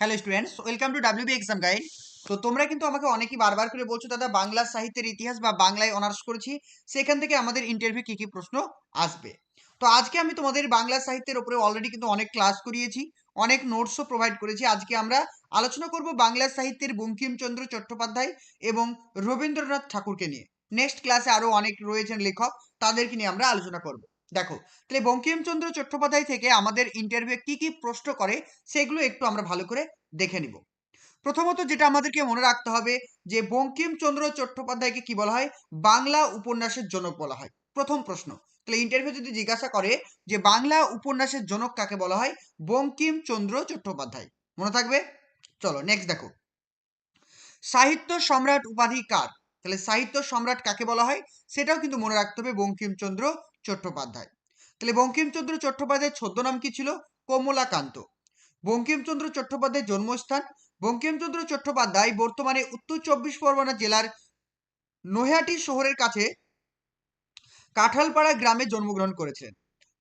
Hello students welcome to WB exam guide তো তোমরা কিন্তু আমাকে অনেকেই বারবার করে বলছো, দাদা, বাংলা সাহিত্যের ইতিহাস বা বাংলায় অনার্স করেছি। সেখান থেকে আমাদের ইন্টারভিউ কি কি প্রশ্ন আসবে? তো আজকে আমি তোমাদের বাংলা সাহিত্যের উপরে অলরেডি কিন্তু অনেক ক্লাস করিয়েছি, অনেক নোটসও প্রোভাইড করেছি। আজকে আমরা আলোচনা করব বাংলা সাহিত্যের বঙ্কিমচন্দ্র চট্টোপাধ্যায় এবং রবীন্দ্রনাথ ঠাকুরকে নিয়ে। নেক্সট ক্লাসে আরও অনেক রয়েছেন লেখক, তাদেরকে নিয়ে আমরা আলোচনা করব। দেখো, তাহলে বঙ্কিমচন্দ্র চট্টোপাধ্যায় থেকে আমাদের ইন্টারভিউ কি কি প্রশ্ন করে, সেগুলো একটু আমরা ভালো করে দেখে নিব। প্রথমত যেটা আমাদেরকে মনে রাখতে হবে, যে বঙ্কিমচন্দ্র চট্টোপাধ্যায়কে কি বলা হয়? বাংলা উপন্যাসের জনক বলা হয়। প্রথম প্রশ্ন। তাহলে ইন্টারভিউ যদি জিজ্ঞাসা করে যে বাংলা উপন্যাসের জনক কাকে বলা হয়? বঙ্কিমচন্দ্র চট্টোপাধ্যায়। মনে থাকবে? চলো নেক্সট দেখো। সাহিত্য সম্রাট উপাধি কার? তাহলে সাহিত্য সম্রাট কাকে বলা হয়? সেটাও কিন্তু মনে রাখতে হবে বঙ্কিমচন্দ্র চট্টোপাধ্যায়। তাহলে বঙ্কিমচন্দ্র চট্টোপাধ্যায়ের ছদ্মনাম কি ছিল? কমলাকান্ত। বঙ্কিমচন্দ্র চট্টোপাধ্যায়ের জন্মস্থান। বঙ্কিমচন্দ্র চট্টোপাধ্যায় বর্তমানে উত্তর চব্বিশ পরগনা জেলার নৈহাটি শহরের কাছে কাঁঠালপাড়া গ্রামে জন্মগ্রহণ করেছিলেন।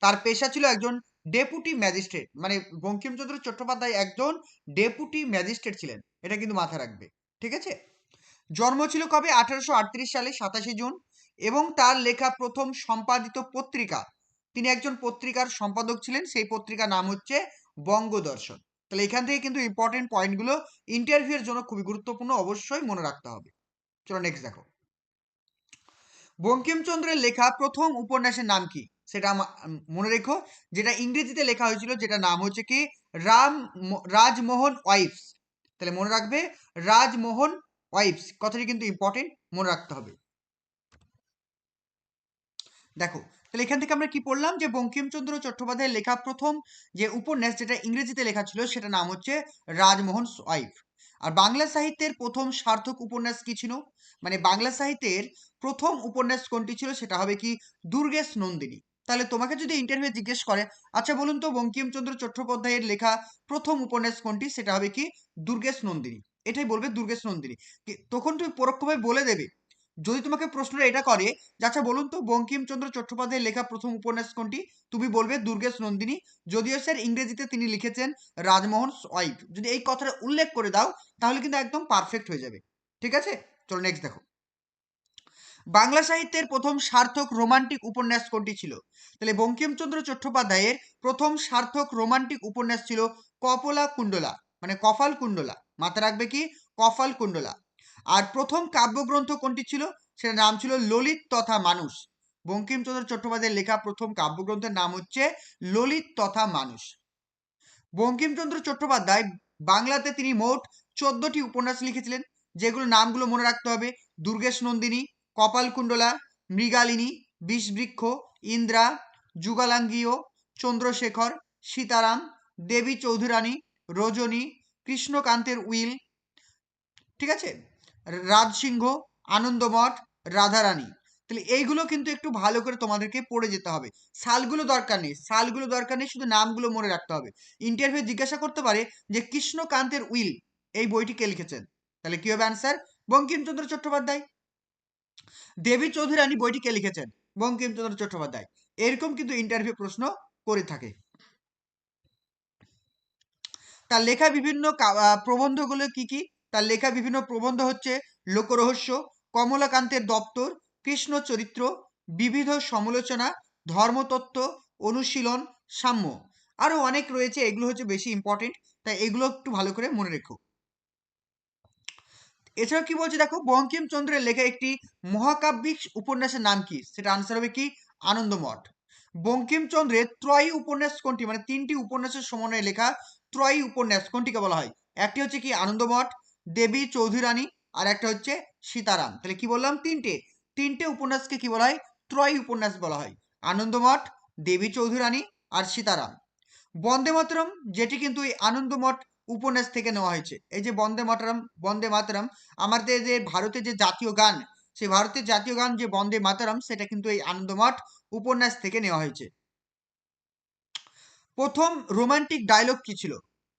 তার পেশা ছিল একজন ডেপুটি ম্যাজিস্ট্রেট। মানে বঙ্কিমচন্দ্র চট্টোপাধ্যায় একজন ডেপুটি ম্যাজিস্ট্রেট ছিলেন। এটা কিন্তু মাথায় রাখবে। ঠিক আছে? জন্ম ছিল কবে? আঠারোশো আটত্রিশ সালে সাতাশে জুন। এবং তার লেখা প্রথম সম্পাদিত পত্রিকা। তিনি একজন পত্রিকার সম্পাদক ছিলেন, সেই পত্রিকার নাম হচ্ছে বঙ্গদর্শন। তাহলে এখান থেকে কিন্তু ইম্পর্টেন্ট পয়েন্টগুলো ইন্টারভিউয়ের জন্য খুবই গুরুত্বপূর্ণ, অবশ্যই মনে রাখতে হবে। চলো নেক্সট দেখো। বঙ্কিমচন্দ্রের লেখা প্রথম উপন্যাসের নাম কি? সেটা মনে রেখো, যেটা ইংরেজিতে লেখা হয়েছিল যেটা নাম হচ্ছে কি? রাম রাজমোহন ওয়াইফস। তাহলে মনে রাখবে, রাজমোহন ওয়াইফস। কথাটি কিন্তু ইম্পর্টেন্ট মনে রাখতে হবে। দেখো, তাহলে এখান থেকে আমরা কি পড়লাম? যে বঙ্কিমচন্দ্র চট্টোপাধ্যায়ের লেখা প্রথম যে উপন্যাস যেটা ইংরেজিতে লেখা ছিল সেটা নাম হচ্ছে রাজমোহন ওয়াইফ আর বাংলা সাহিত্যের প্রথম সার্থক উপন্যাস কি ছিল? মানে বাংলা সাহিত্যের প্রথম উপন্যাস কোনটি ছিল, সেটা হবে কি দুর্গেশ নন্দিনী। তাহলে তোমাকে যদি ইন্টারভিউ জিজ্ঞেস করে আচ্ছা বলুন তো, বঙ্কিমচন্দ্র চট্টোপাধ্যায়ের লেখা প্রথম উপন্যাস কোনটি? সেটা হবে কি দুর্গেশ নন্দিনী। এটাই বলবে দুর্গেশ নন্দিনী। তখন তুমি পরোক্ষভাবে বলে দেবে যদি তোমাকে প্রশ্নটা এটা করে আচ্ছা বলুন তো বঙ্কিমচন্দ্র চট্টোপাধ্যায়ের লেখা প্রথম উপন্যাস কোনটি? তুমি বলবে দুর্গেশ নন্দিনী। যদিও স্যার ইংরেজিতে তিনি লিখেছেন রাজমোহন ওয়াইফ যদি এই কথাটা উল্লেখ করে দাও, তাহলে কিন্তু একদম পারফেক্ট হয়ে যাবে। ঠিক আছে? চলো নেক্সট দেখো। বাংলা সাহিত্যের প্রথম সার্থক রোমান্টিক উপন্যাস কোনটি ছিল? তাহলে বঙ্কিমচন্দ্র চট্টোপাধ্যায়ের প্রথম সার্থক রোমান্টিক উপন্যাস ছিল কপলা কুণ্ডলা মানে কফাল কুণ্ডলা। মাথা রাখবে কি? কফাল কুণ্ডলা। আর প্রথম কাব্যগ্রন্থ কোনটি ছিল? সেটার নাম ছিল ললিত তথা মানুষ। বঙ্কিমচন্দ্র চট্টোপাধ্যায়ের লেখা প্রথম কাব্যগ্রন্থের নাম হচ্ছে ললিত তথা মানুষ। বঙ্কিমচন্দ্র চট্টোপাধ্যায় বাংলাতে তিনি মোট চোদ্দটি উপন্যাস লিখেছিলেন যেগুলো নামগুলো মনে রাখতে হবে। দুর্গেশ নন্দিনী কপালকুণ্ডলা মৃগালিনী, বিষবৃক্ষ, ইন্দ্রা, যুগালাঙ্গীয়, চন্দ্রশেখর, সীতারাম, দেবী চৌধুরানী, রজনী, কৃষ্ণকান্তের উইল। ঠিক আছে? রাজসিংহ আনন্দমঠ রাধারানী তাহলে এইগুলো কিন্তু একটু ভালো করে তোমাদেরকে পড়ে যেতে হবে। সালগুলো দরকার নেই। সালগুলো দরকার নেই, শুধু নামগুলো মনে রাখতে হবে। ইন্টারভিউ জিজ্ঞাসা করতে পারে যে, কৃষ্ণকান্তের উইল এই বইটি কে লিখেছেন? তাহলে কি হবে অ্যান্সার বঙ্কিমচন্দ্র চট্টোপাধ্যায়। দেবী চৌধুরানী বইটি কে লিখেছেন? বঙ্কিমচন্দ্র চট্টোপাধ্যায়। এরকম কিন্তু ইন্টারভিউ প্রশ্ন করে থাকে। তার লেখা বিভিন্ন প্রবন্ধগুলো কি কি? তার লেখা বিভিন্ন প্রবন্ধ হচ্ছে লোকরহস্য, কমলাকান্তের দপ্তর কৃষ্ণ চরিত্র বিবিধ সমালোচনা, ধর্মতত্ত্ব, অনুশীলন, সাম্য। আরও অনেক রয়েছে, এগুলো হচ্ছে বেশি ইম্পর্টেন্ট তাই এগুলো একটু ভালো করে মনে রেখো। এছাড়াও কি বলছে দেখো, বঙ্কিমচন্দ্রের লেখা একটি মহাকাব্যিক উপন্যাসের নাম কি? সেটা আনসার হবে কি? আনন্দমঠ। বঙ্কিমচন্দ্রের ত্রয়ী উপন্যাস কোনটি? মানে তিনটি উপন্যাসের সমন্বয়ে লেখা ত্রয়ী উপন্যাস কোনটিকে বলা হয়? একটি হচ্ছে কি, আনন্দমঠ দেবী চৌধুরানী আর একটা হচ্ছে সীতারাম। তাহলে কি বললাম? তিনটে। তিনটে উপন্যাসকে কি বলা হয়? ত্রয় উপন্যাস বলা হয়। আনন্দমঠ, দেবী চৌধুরানী আর সীতারাম। বন্দে মাতরম, যেটি কিন্তু এই আনন্দমঠ উপন্যাস থেকে নেওয়া হয়েছে। এই যে বন্দে মাতরম বন্দে মাতরম, আমাদের যে ভারতের যে জাতীয় গান, সেই ভারতের জাতীয় গান যে বন্দে মাতরম, সেটা কিন্তু এই আনন্দমঠ উপন্যাস থেকে নেওয়া হয়েছে। প্রথম রোমান্টিক ডায়লগ কি ছিল?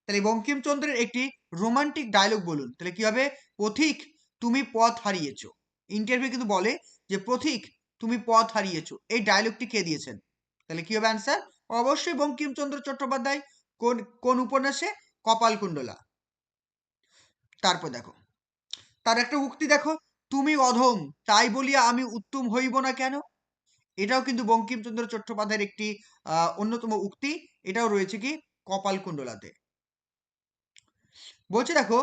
তাহলে বঙ্কিমচন্দ্রের একটি রোমান্টিক ডায়লগ বলুন। তাহলে কি হবে? পথিক, তুমি পথ হারিয়েছ। ইন্টারভিউ কিন্তু বলে যে, পথিক, তুমি পথ হারিয়েছ। এই ডায়লগটি কে দিয়েছেন? তাহলে কি হবে অ্যান্সার অবশ্যই বঙ্কিমচন্দ্র চট্টোপাধ্যায়। কোন কোন উপন্যাসে? কপালকুণ্ডলা। তারপর দেখো। তার একটা উক্তি দেখো। তুমি অধম, তাই বলিয়া আমি উত্তম হইব না কেন? এটাও কিন্তু বঙ্কিমচন্দ্র চট্টোপাধ্যায়ের একটি অন্যতম উক্তি। এটাও রয়েছে কি? কপালকুণ্ডলাতে। বলছে, দেখো,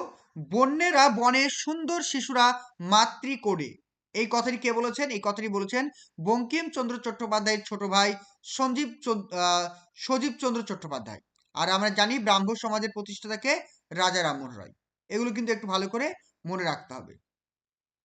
বন্যেরা বনে সুন্দর শিশুরা মাতৃ করে। এই কথাটি কে বলেছেন? এই কথাটি বলেছেন বঙ্কিমচন্দ্র চট্টোপাধ্যায়ের ছোট ভাই সঞ্জীব সজীব চন্দ্র চট্টোপাধ্যায়। আর আমরা জানি ব্রাহ্ম সমাজের প্রতিষ্ঠাতাকে রাজা রামমোহন রায়। এগুলো কিন্তু একটু ভালো করে মনে রাখতে হবে।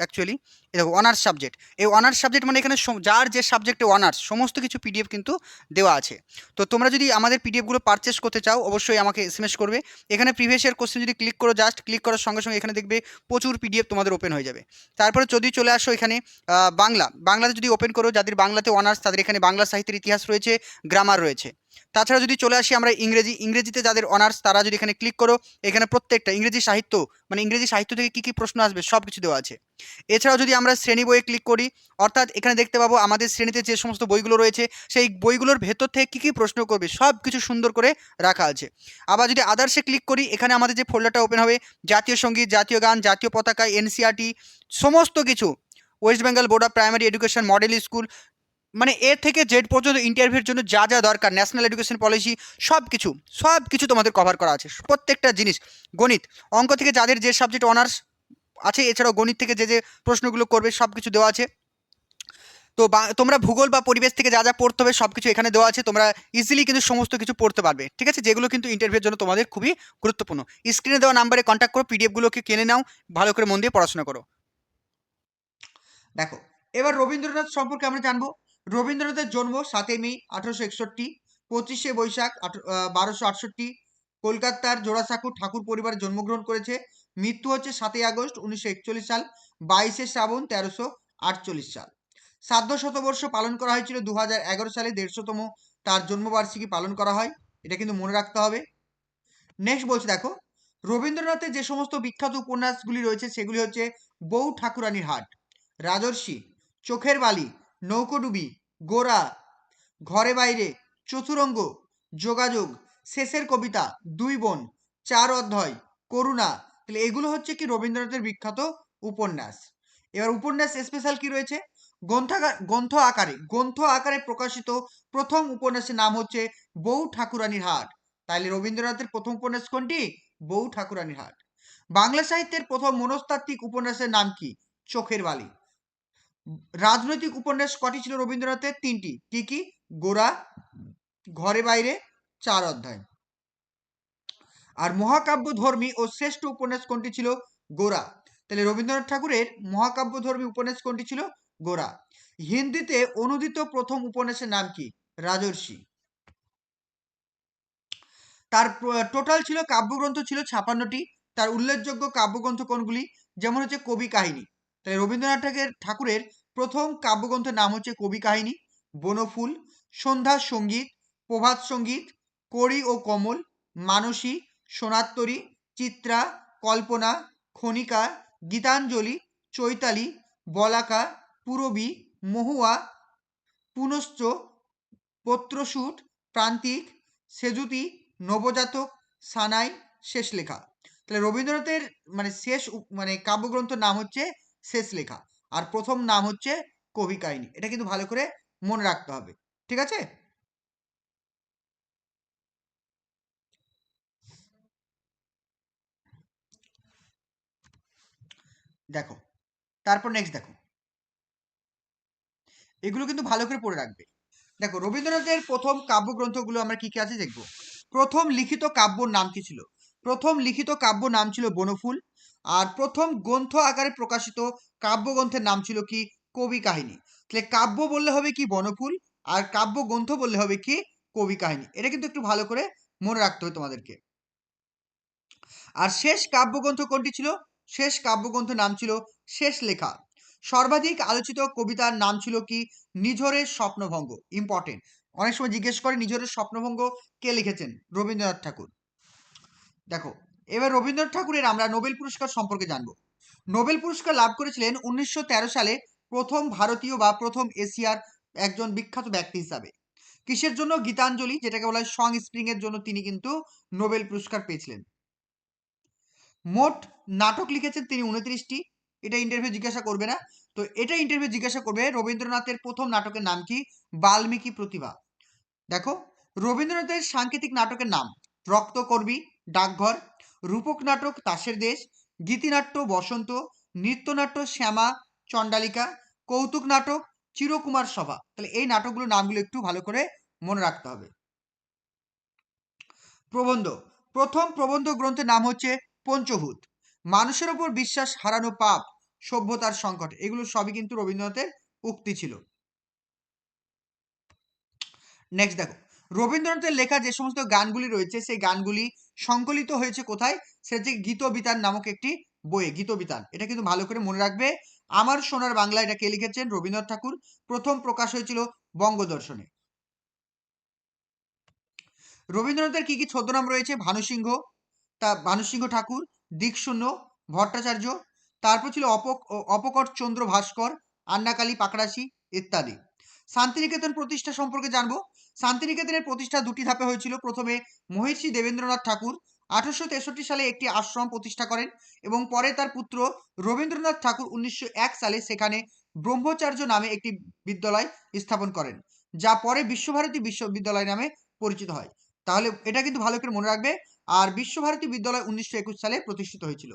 অ্যাকচুয়ালি দেখো অনার্স সাবজেক্ট এই অনার্স সাবজেক্ট মানে এখানে যার যে সাবজেক্টে অনার্স সমস্ত কিছু পিডিএফ কিন্তু দেওয়া আছে। তো তোমরা যদি আমাদের পিডিএফগুলো পারচেস করতে চাও, অবশ্যই আমাকে এসএমএস করবে। এখানে প্রিভিয়াস ইয়ার কোশ্চেন যদি ক্লিক করো জাস্ট ক্লিক করার সঙ্গে সঙ্গে এখানে দেখবে প্রচুর পিডিএফ তোমাদের ওপেন হয়ে যাবে। তারপরে যদি চলে আসো এখানে বাংলা। বাংলাতে যদি ওপেন করো, যাদের বাংলাতে অনার্স তাদের এখানে বাংলা সাহিত্যের ইতিহাস রয়েছে গ্রামার রয়েছে। তাছাড়া যদি চলে আসি আমরা ইংরেজি, ইংরেজিতে যাদের অনার্স তারা যদি এখানে ক্লিক করো, এখানে প্রত্যেকটা ইংরেজি সাহিত্য মানে ইংরেজি সাহিত্য থেকে কী কী প্রশ্ন আসবে সব কিছু দেওয়া আছে। এছাড়াও যদি আমরা শ্রেণি বইয়ে ক্লিক করি, অর্থাৎ এখানে দেখতে পাবো আমাদের শ্রেণীতে যে সমস্ত বইগুলো রয়েছে, সেই বইগুলোর ভেতর থেকে কী কী প্রশ্ন করবে সব কিছু সুন্দর করে রাখা আছে। আবার যদি আদার্সে ক্লিক করি, এখানে আমাদের যে ফোল্ডারটা ওপেন হবে, জাতীয় সংগীত, জাতীয় গান, জাতীয় পতাকা এনসিআরটি সমস্ত কিছু West Bengal board of primary education model school মানে এ থেকে জেড পর্যন্ত ইন্টারভিউর জন্য যা যা দরকার ন্যাশনাল এডুকেশন পলিসি সব কিছু সব কিছু তোমাদের কভার করা আছে। প্রত্যেকটা জিনিস, গণিত, অঙ্ক থেকে যাদের যে সাবজেক্ট অনার্স আছে, এছাড়াও গণিত থেকে যে যে প্রশ্নগুলো করবে সব কিছু দেওয়া আছে। তো তোমরা ভূগোল বা পরিবেশ থেকে যা যা পড়তে হবে সব কিছু এখানে দেওয়া আছে, তোমরা ইজিলি কিন্তু সমস্ত কিছু পড়তে পারবে, ঠিক আছে? যেগুলো কিন্তু ইন্টারভিউর জন্য তোমাদের খুবই গুরুত্বপূর্ণ। স্ক্রিনে দেওয়া নাম্বারে কন্ট্যাক্ট করো পিডিএফগুলোকে কিনে নাও, ভালো করে মন দিয়ে পড়াশোনা করো। দেখো, এবার রবীন্দ্রনাথ সম্পর্কে আমরা জানব। রবীন্দ্রনাথের জন্ম সাতই মে আঠারোশো একষট্টি, পঁচিশে বৈশাখ বারোশো আটষট্টি। কলকাতার জোড়াসাঁকো ঠাকুর পরিবারে জন্মগ্রহণ করেছে। মৃত্যু হচ্ছে সাতই আগস্ট উনিশশো একচল্লিশ সাল, বাইশে শ্রাবণ তেরোশো আটচল্লিশ সাল। সাধ্য শতবর্ষ পালন করা হয়েছিল দু হাজার এগারো সালে, দেড়শোতম তার জন্মবার্ষিকী পালন করা হয়, এটা কিন্তু মনে রাখতে হবে। নেক্সট বলছে দেখো রবীন্দ্রনাথের যে সমস্ত বিখ্যাত উপন্যাসগুলি রয়েছে, সেগুলি হচ্ছে বউ ঠাকুরানীর হাট, রাজর্ষি, চোখের বালি নৌকোডুবি গোরা ঘরে বাইরে, চতুরঙ্গ, যোগাযোগ, শেষের কবিতা, দুই বোন, চার অধ্যায়, করুণা তাহলে এগুলো হচ্ছে কি রবীন্দ্রনাথের বিখ্যাত উপন্যাস। এবার উপন্যাস স্পেশাল কি রয়েছে? গ্রন্থাগার গ্রন্থ আকারে গ্রন্থ আকারে প্রকাশিত প্রথম উপন্যাসের নাম হচ্ছে বউ ঠাকুরানীর হাট। তাহলে রবীন্দ্রনাথের প্রথম উপন্যাস কোনটি? বউ ঠাকুরানীর হাট। বাংলা সাহিত্যের প্রথম মনস্তাত্ত্বিক উপন্যাসের নাম কি? চোখের বালি। রাজনৈতিক উপন্যাস কটি ছিল রবীন্দ্রনাথের? তিনটি। কি কি? গোরা ঘরে বাইরে, চার অধ্যায়। আর মহাকাব্য ধর্মী ও শ্রেষ্ঠ উপন্যাস কোনটি ছিল? গোরা। তাহলে রবীন্দ্রনাথ ঠাকুরের মহাকাব্য ধর্মী উপন্যাস কোনটি ছিল? গোরা। হিন্দিতে অনুদিত প্রথম উপন্যাসের নাম কি? রাজর্ষি। তার টোটাল ছিল, কাব্যগ্রন্থ ছিল ছাপান্নটি। তার উল্লেখযোগ্য কাব্যগ্রন্থ কোনগুলি? যেমন হচ্ছে কবি কাহিনী। তাই রবীন্দ্রনাথ ঠাকুরের ঠাকুরের প্রথম কাব্যগ্রন্থের নাম হচ্ছে কবি কাহিনী, বনফুল সন্ধ্যা সংগীত, প্রভাত সংগীত করি ও কমল, মানসী সোনাত্তরী, চিত্রা, কল্পনা, খনিকা, গীতাঞ্জলি, চৈতালি, বলাকা, পুরবী, মহুয়া, পুনশ্চ, পত্রসূট, প্রান্তিক, সেজুতি, নবজাতক, সানাই শেষ লেখা তাহলে রবীন্দ্রনাথের মানে শেষ মানে কাব্যগ্রন্থের নাম হচ্ছে শেষ লেখা আর প্রথম নাম হচ্ছে কবি কাহিনী। এটা কিন্তু ভালো করে মনে রাখতে হবে। ঠিক আছে? দেখো, তারপর নেক্সট দেখো। এগুলো কিন্তু ভালো করে পড়ে রাখবে। দেখো, রবীন্দ্রনাথের প্রথম কাব্যগ্রন্থগুলো আমরা কি কি আছে দেখব? প্রথম লিখিত কাব্যর নাম কি ছিল? প্রথম লিখিত কাব্য নাম ছিল বনফুল, আর প্রথম গ্রন্থ আকারে প্রকাশিত কাব্যগ্রন্থের নাম ছিল কি? কবি কাহিনী। তাহলে কাব্য বললে হবে কি বনফুল, আর কাব্য গ্রন্থ বললে হবে কি কবি কাহিনী। এটা কিন্তু একটু ভালো করে মনে রাখতে হবে তোমাদেরকে। আর শেষ কাব্যগ্রন্থ কোনটি ছিল? শেষ কাব্যগ্রন্থের নাম ছিল শেষ লেখা। সর্বাধিক আলোচিত কবিতার নাম ছিল কি? নিঝরের স্বপ্নভঙ্গ ইম্পর্টেন্ট অনেক সময় জিজ্ঞেস করে নিঝরের স্বপ্নভঙ্গ কে লিখেছেন? রবীন্দ্রনাথ ঠাকুর। দেখো, এবার রবীন্দ্রনাথ ঠাকুরের আমরা নোবেল পুরস্কার সম্পর্কে জানব। নোবেল পুরস্কার লাভ করেছিলেন উনিশশো তেরো সালে প্রথম ভারতীয় বা প্রথম এশিয়ার একজন বিখ্যাত ব্যক্তি হিসাবে। কিসের জন্য? গীতাঞ্জলি, যেটাকে বলা হয় সং স্প্রিং এর জন্য তিনি কিন্তু নোবেল পুরস্কার পেয়েছিলেন। মোট নাটক লিখেছেন তিনি উনত্রিশটি। এটা ইন্টারভিউ জিজ্ঞাসা করবে না। তো এটা ইন্টারভিউ জিজ্ঞাসা করবে রবীন্দ্রনাথের প্রথম নাটকের নাম কি? বাল্মীকি প্রতিভা। দেখো, রবীন্দ্রনাথের সাংকেতিক নাটকের নাম রক্তকর্মী ডাকঘর, রূপক নাটক, তাসের দেশ, গীতিনাট্য, বসন্ত, নৃত্যনাট্য, শ্যামা, চণ্ডালিকা, কৌতুক নাটক, চিরকুমার সভা। তাহলে এই নাটকগুলোর নামগুলো একটু ভালো করে মনে রাখতে হবে। প্রবন্ধ। প্রথম প্রবন্ধ গ্রন্থের নাম হচ্ছে পঞ্চভূত। মানুষের ওপর বিশ্বাস হারানো পাপ, সভ্যতার সংকট, এগুলো সবই কিন্তু রবীন্দ্রনাথের উক্তি ছিল। নেক্সট দেখো, রবীন্দ্রনাথের লেখা যে সমস্ত গানগুলি রয়েছে, সেই গানগুলি সংকলিত হয়েছে কোথায়? সেটা হচ্ছে গীতবিতান নামক একটি বইয়ে, গীতবিতান। এটা কিন্তু ভালো করে মনে রাখবে। আমার সোনার বাংলা, এটা কে লিখেছেন? রবীন্দ্রনাথ ঠাকুর। প্রথম প্রকাশ হয়েছিল বঙ্গদর্শনে। রবীন্দ্রনাথের কি কি ছদ্মনাম রয়েছে? ভানুসিংহ তা ভানুসিংহ ঠাকুর দিকশূন্য ভট্টাচার্য, তারপর ছিল অপক অপকট চন্দ্র ভাস্কর, আন্নাকালী, পাকড়াশি ইত্যাদি। শান্তিনিকেতন প্রতিষ্ঠা সম্পর্কে জানব। শান্তিনিকেতনের প্রতিষ্ঠা দুটি ধাপে হয়েছিল। প্রথমে মহর্ষি দেবেন্দ্রনাথ ঠাকুর আঠারোশো তেষট্টি সালে একটি আশ্রম প্রতিষ্ঠা করেন এবং পরে তার পুত্র রবীন্দ্রনাথ ঠাকুর উনিশশো এক সালে সেখানে ব্রহ্মচার্য নামে একটি বিদ্যালয় স্থাপন করেন, যা পরে বিশ্বভারতী বিশ্ববিদ্যালয় নামে পরিচিত হয়। তাহলে এটা কিন্তু ভালো করে মনে রাখবে। আর বিশ্বভারতী বিদ্যালয় উনিশশো একুশ সালে প্রতিষ্ঠিত হয়েছিল।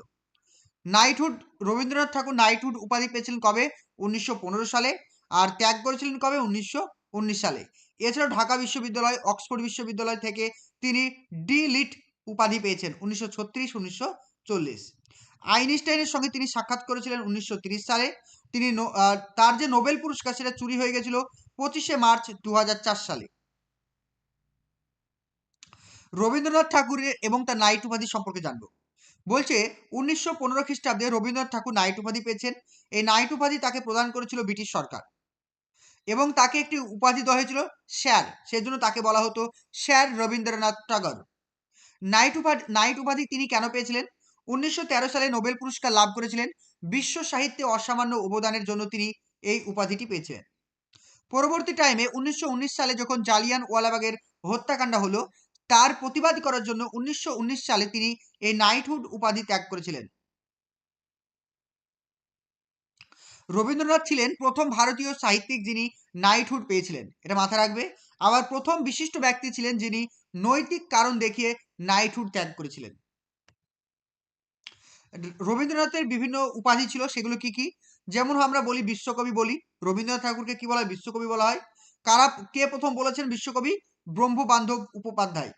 নাইটহুড, রবীন্দ্রনাথ ঠাকুর নাইটহুড উপাধি পেয়েছিলেন কবে? উনিশশো পনেরো সালে আর ত্যাগ করেছিলেন কবে? উনিশশো উনিশ সালে। এছাড়াও ঢাকা বিশ্ববিদ্যালয়, অক্সফোর্ড বিশ্ববিদ্যালয় থেকে তিনি ডি লিট উপাধি পেয়েছেন উনিশশো ছত্রিশ, উনিশশো চল্লিশ। আইনস্টাইনের সঙ্গে তিনি সাক্ষাৎ করেছিলেন উনিশশো সালে। তিনি তার যে নোবেল পুরস্কার সেটা চুরি হয়ে গেছিল পঁচিশে মার্চ দু হাজার চার সালে। রবীন্দ্রনাথ ঠাকুরের এবং তার নাইট উপাধি সম্পর্কে জানব। বলছে, উনিশশো পনেরো খ্রিস্টাব্দে রবীন্দ্রনাথ ঠাকুর নাইট উপাধি পেয়েছেন। এই নাইট উপাধি তাকে প্রদান করেছিল ব্রিটিশ সরকার। এবং তাকে একটি উপাধি দেওয়া হয়েছিল স্যার। সেজন্য তাকে বলা হতো স্যার রবীন্দ্রনাথ টাগর। নাইট উপাধি নাইট উপাধি তিনি কেন পেয়েছিলেন? উনিশশো তেরো সালে নোবেল পুরস্কার লাভ করেছিলেন। বিশ্ব সাহিত্যে অসামান্য অবদানের জন্য তিনি এই উপাধিটি পেয়েছিলেন। পরবর্তী টাইমে উনিশশো উনিশ সালে যখন জালিয়ান ওয়ালাবাগের হত্যাকাণ্ড হলো তার প্রতিবাদ করার জন্য উনিশশো উনিশ সালে তিনি এই নাইটহুড উপাধি ত্যাগ করেছিলেন। রবীন্দ্রনাথ ছিলেন প্রথম ভারতীয় সাহিত্যিক যিনি নাইটহুড পেয়েছিলেন। এটা মাথায় রাখবে। আবার প্রথম বিশিষ্ট ব্যক্তি ছিলেন যিনি নৈতিক কারণ দেখিয়ে নাইটহুড ত্যাগ করেছিলেন। রবীন্দ্রনাথের বিভিন্ন উপাধি ছিল, সেগুলো কি কি? যেমন আমরা বলি বিশ্বকবি বলি। রবীন্দ্রনাথ ঠাকুরকে কি বলা হয়? বিশ্বকবি বলা হয়। কারা, কে প্রথম বলেছেন বিশ্বকবি? ব্রহ্মবান্ধব উপাধ্যায়।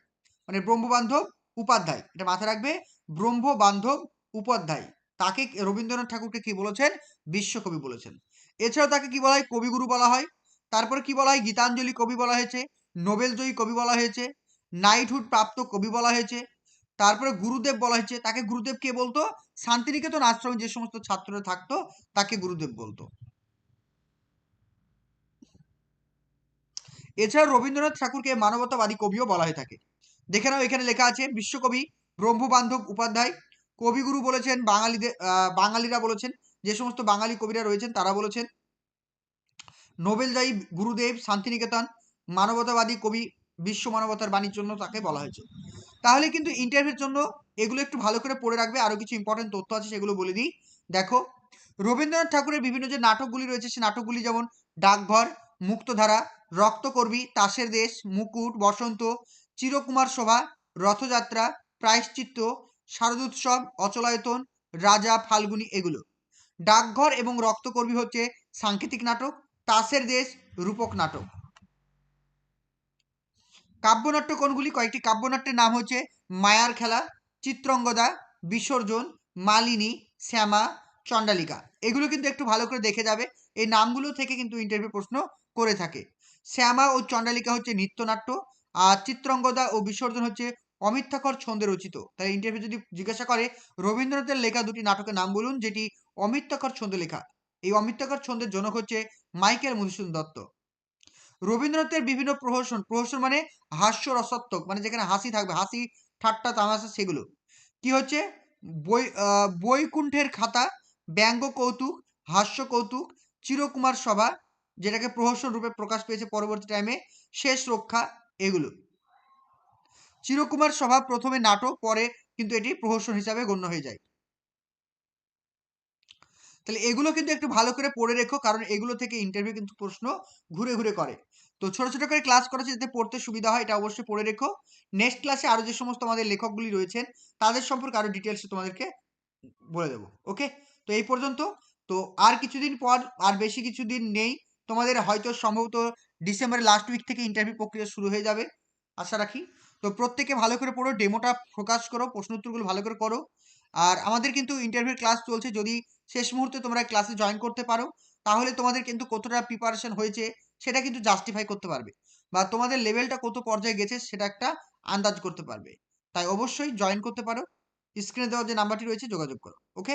মানে ব্রহ্মবান্ধব উপাধ্যায়। এটা মাথায় রাখবে, ব্রহ্মবান্ধব উপাধ্যায়। তাকে রবীন্দ্রনাথ ঠাকুরকে কি বলেছেন? বিশ্বকবি বলেছেন। এছাড়াও তাকে কি বলা হয়? কবিগুরু বলা হয়। তারপরে কি বলা হয়? গীতাঞ্জলি কবি বলা হয়েছে নোবেলজয়ী কবি বলা হয়েছে নাইটহুড প্রাপ্ত কবি বলা হয়েছে, তারপরে গুরুদেব বলা হয়েছে। তাকে গুরুদেব কে বলতো? শান্তিনিকেতন আশ্রমে যে সমস্ত ছাত্ররা থাকতো, তাকে গুরুদেব বলতো। এছাড়া রবীন্দ্রনাথ ঠাকুরকে মানবতাবাদী কবিও বলা হয়ে থাকে। দেখে নাও, এখানে লেখা আছে, বিশ্বকবি ব্রহ্মবান্ধব উপাধ্যায়, কবিগুরু বলেছেন, বাঙালিদের বাঙালিরা বলেছেন, যে সমস্ত বাঙালি কবিরা রয়েছেন, তারা বলেছেন নোবেলজয়ী গুরুদেব শান্তিনিকেতন মানবতাবাদী কবি বিশ্ব মানবতার বাণীর জন্য তাকে বলা হয়েছে। তাহলে কিন্তু ইন্টারভিউর জন্য এগুলো একটু ভালো করে পড়ে রাখবে, আরও কিছু ইম্পর্টেন্ট তথ্য আছে সেগুলো বলে দিই। দেখো, রবীন্দ্রনাথ ঠাকুরের বিভিন্ন যে নাটকগুলি রয়েছে সেই নাটকগুলি যেমন, ডাকঘর, মুক্তধারা রক্তকর্মী, তাসের দেশ, মুকুট, বসন্ত, চিরকুমার শোভা, রথযাত্রা, প্রায়শ্চিত্ত, শারদোৎসব, অচলায়তন, রাজা, ফাল্গুনী এগুলো। ডাকঘর এবং রক্তকর্মী হচ্ছে সাংকেতিক নাটক, তাসের দেশ, রূপক নাটক। কাব্যনাট্য কোনগুলি? কয়েকটি। কাব্যনাট্যের নাম হচ্ছে মায়ার খেলা, চিত্রঙ্গদা, বিসর্জন, মালিনী, শ্যামা, চণ্ডালিকা। এগুলো কিন্তু একটু ভালো করে দেখে যাবে। এই নামগুলো থেকে কিন্তু ইন্টারভিউ প্রশ্ন করে থাকে। শ্যামা ও চণ্ডালিকা হচ্ছে নৃত্যনাট্য, আর চিত্রঙ্গদা ও বিসর্জন হচ্ছে অমিত্যাকর ছন্দে রচিত। তাই ইন্টারভিউ যদি জিজ্ঞাসা করে, রবীন্দ্রনাথের লেখা দুটি নাটকের নাম বলুন, যেটি অমিত্যাকর ছন্দে লেখা। এই অমিত্যাকর ছন্দের জনক হচ্ছে মাইকেল মধুসূদন দত্ত। রবীন্দ্রনাথের বিভিন্ন প্রহসন প্রহসন মানে হাস্য রসাত্মক মানে যেখানে হাসি থাকবে, হাসি, ঠাট্টা, তামাশা, সেগুলো। কি হচ্ছে? বই বৈকুণ্ঠের খাতা, ব্যঙ্গ কৌতুক, হাস্য কৌতুক, চিরকুমার সভা যেটাকে প্রহসন রূপে প্রকাশ পেয়েছে পরবর্তী টাইমে শেষ রক্ষা এগুলো। চিরকুমার সভা প্রথমে নাটক, পরে কিন্তু এটি প্রহসন হিসাবে গণ্য হয়ে যায়। তাহলে এগুলো কিন্তু একটু ভালো করে পড়ে রেখো, কারণ এগুলো থেকে ইন্টারভিউ কিন্তু প্রশ্ন ঘুরে ঘুরে করে। তো ছোট ছোট করে ক্লাস করেছে যাতে পড়তে সুবিধা হয়, এটা অবশ্যই পড়ে রেখো। নেক্সট ক্লাসে আরও যে সমস্ত আমাদের লেখকগুলি রয়েছেন, তাদের সম্পর্কে আরও ডিটেলসে তোমাদেরকে বলে দেবো ওকে তো এই পর্যন্ত। তো আর কিছুদিন পর, আর বেশি কিছুদিন নেই তোমাদের হয়তো সম্ভবত ডিসেম্বরের লাস্ট উইক থেকে ইন্টারভিউ প্রক্রিয়া শুরু হয়ে যাবে, আশা রাখি। তো প্রত্যেকে ভালো করে পড়ো ডেমোটা ফোকাস করো, প্রশ্ন উত্তরগুলো ভালো করে করো। আর আমাদের কিন্তু ইন্টারভিউ ক্লাস চলছে, যদি শেষ মুহূর্তে তোমরা ক্লাসে জয়েন করতে পারো, তাহলে তোমাদের কিন্তু কতটা প্রিপারেশন হয়েছে সেটা কিন্তু জাস্টিফাই করতে পারবে। বা তোমাদের লেভেলটা কত পর্যায়ে গেছে সেটা একটা আন্দাজ করতে পারবে। তাই অবশ্যই জয়েন করতে পারো। স্ক্রিনে দেওয়া যে নাম্বারটি রয়েছে, যোগাযোগ করো ওকে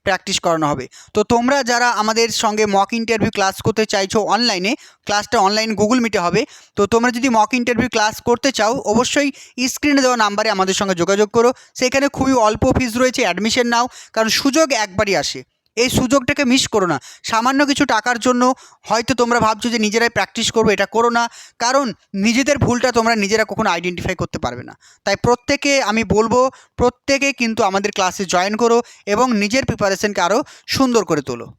প্র্যাকটিস করানো হবে। তো তোমরা যারা আমাদের সঙ্গে মক ইন্টারভিউ ক্লাস করতে চাইছো অনলাইনে ক্লাসটা অনলাইন গুগল মিটে হবে। তো তোমরা যদি মক ইন্টারভিউ ক্লাস করতে চাও, অবশ্যই স্ক্রিনে দেওয়া নাম্বারে আমাদের সঙ্গে যোগাযোগ করো। সেখানে খুবই অল্প ফিস রয়েছে অ্যাডমিশন নাও, কারণ সুযোগ একবারই আসে। এই সুযোগটাকে মিস করো না। সামান্য কিছু টাকার জন্য হয়তো তোমরা ভাবছ যে নিজেরাই প্র্যাকটিস করব, এটা করো না। কারণ নিজেদের ভুলটা তোমরা নিজেরা কখনো আইডেন্টিফাই করতে পারবে না। তাই প্রত্যেকে, আমি বলব, প্রত্যেকে কিন্তু আমাদের ক্লাসে জয়েন করো এবং নিজের প্রিপারেশনকে আরও সুন্দর করে তোলো।